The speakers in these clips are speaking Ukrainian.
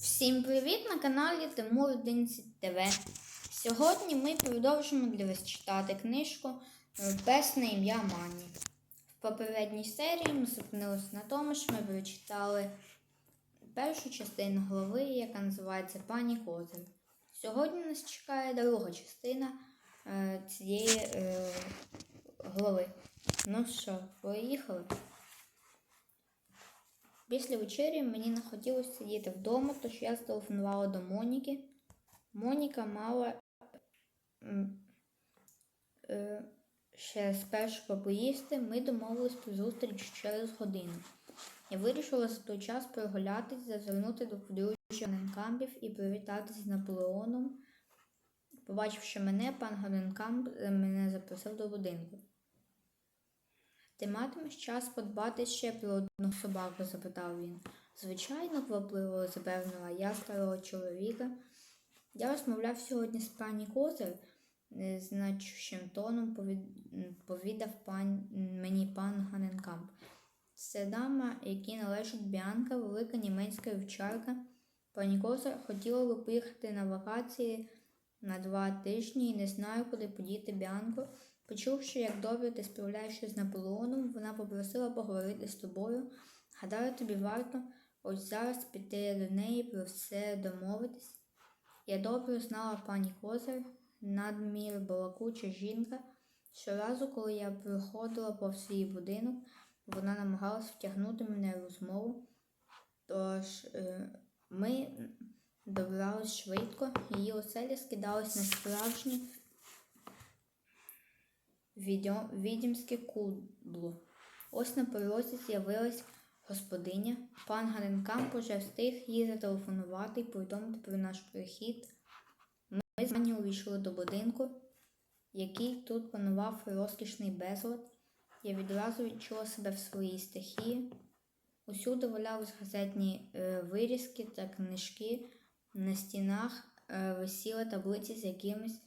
Всім привіт на каналі Тимур 11 ТВ. Сьогодні ми продовжимо для вас читати книжку е, на ім'я Мані. В попередній серії ми зупинилися на тому, що ми прочитали першу частину глави, яка називається Пані Козир. Сьогодні нас чекає друга частина е, цієї е, глави. Ну що, поїхали? Після вечері мені не хотілося сидіти вдома, тож я зателефонувала до Моніки. Моніка мала е, ще спершу поїсти. Ми домовились про зустріч через годину. Я вирішила за той час прогулятись, зазирнути до подружжя Ганенкампів і привітатися з Наполеоном. Побачивши мене, пан Ганенкамп е, мене запросив до будинку. Ти матимеш час подбати ще про одну собаку? запитав він. Звичайно, квапливо запевнила я старого чоловіка. Я розмовляв сьогодні з пані Козир, е, значущим тоном повідав пан, мені пан Ганенкамп. Це дама, якій належить Біанка, велика німецька вівчарка. Пані Козир хотіла би поїхати на вакації на два тижні і не знаю, куди подіти Біанку. Почувши, як добре ти справляєшся з Наполеоном, вона попросила поговорити з тобою. Гадаю, тобі варто ось зараз піти до неї про все домовитись. Я добре знала пані Козир, надмір балакуча жінка. Щоразу, коли я проходила повз її будинок, вона намагалась втягнути мене в розмову. Тож е, ми добрались швидко, її оселя скидалась на справжні відьмське кубло. Ось на порозі з'явилась господиня. Пан Ганенкамп уже встиг їй зателефонувати і повідомити про наш прихід. Ми з Ані увійшли до будинку, який тут панував розкішний безлад. Я відразу відчула себе в своїй стихії. Усюди валялись газетні е, вирізки та книжки. На стінах е, висіли таблиці з якимись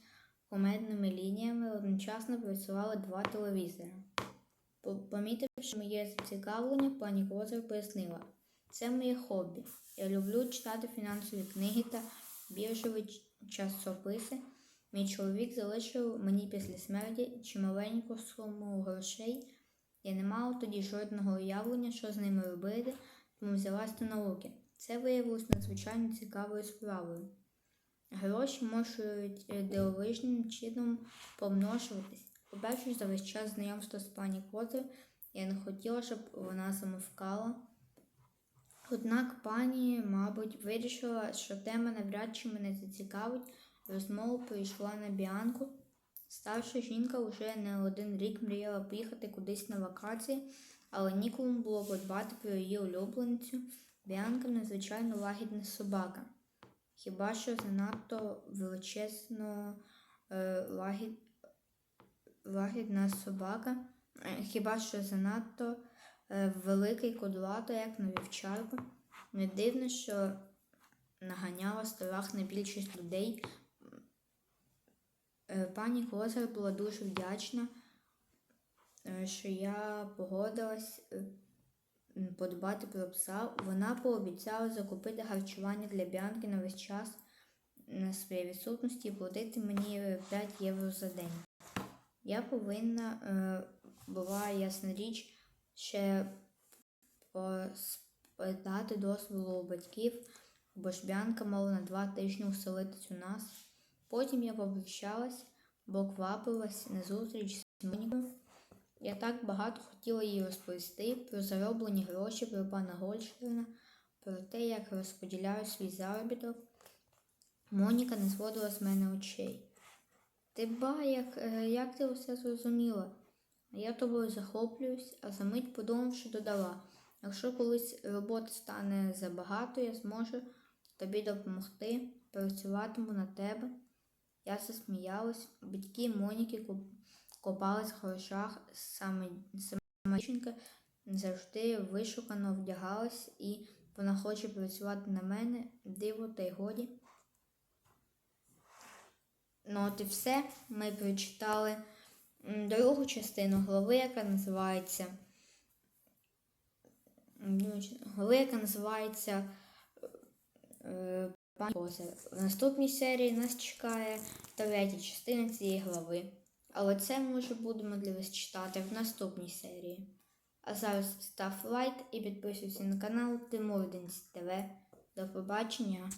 комедними лініями, одночасно працювали два телевізори. Помітивши моє зацікавлення, пані Козир пояснила, це моє хобі. Я люблю читати фінансові книги та біржові часописи. Мій чоловік залишив мені після смерті чималеньку суму грошей. Я не мала тоді жодного уявлення, що з ними робити, тому взялась до науки. Це виявилось надзвичайно цікавою справою. Гроші можуть е, дивовижним чином помножуватись. Побачивши за весь час знайомства з пані Козир, я не хотіла, щоб вона замовкала. Однак пані, мабуть, вирішила, що тема навряд чи мене зацікавить, розмова прийшла на біанку. Старша жінка вже не один рік мріяла поїхати кудись на вакації, але нікому було подбати про її улюбленцю. Біанка надзвичайно лагідна собака. Хіба що занадто величезно е, лагід, лагідна собака, е, хіба що занадто е, великий кудлато, як на вівчарку. Не дивно, що наганяла страх на більшість людей. Пані Козар була дуже вдячна, що я погодилась подбати про пса. Вона пообіцяла закупити харчування для Біанки на весь час на своїй відсутності і платити мені 5 євро за день. Я повинна е, була, ясна річ, ще спитати дозволу у батьків, бо ж Біанка мала на два тижні уселитись у нас. Потім я попрощалась, бо квапилась на зустріч з Монікою. Я так багато хотіла їй розповісти про зароблені гроші, про пана Гольштейна, про те, як розподіляю свій заробіток. Моніка не зводила з мене очей. Ти ба, як, е, як ти усе зрозуміла? Я тобою захоплююсь, а за мить подумавши, додала. Якщо колись роботи стане забагато, я зможу тобі допомогти, працюватиму на тебе. Я засміялась, батьки Моніки куп- копались в грошах, саме сама дівчинка завжди вишукано вдягалась, і вона хоче працювати на мене, диво та й годі. Ну от і все. Ми прочитали другу частину глави, яка називається. м, Глави, яка називається е, пані Позер. В наступній серії нас чекає третя частина цієї глави. Але це ми вже будемо для вас читати в наступній серії. А зараз став лайк і підписуйся на канал Тимурденс ТВ. До побачення!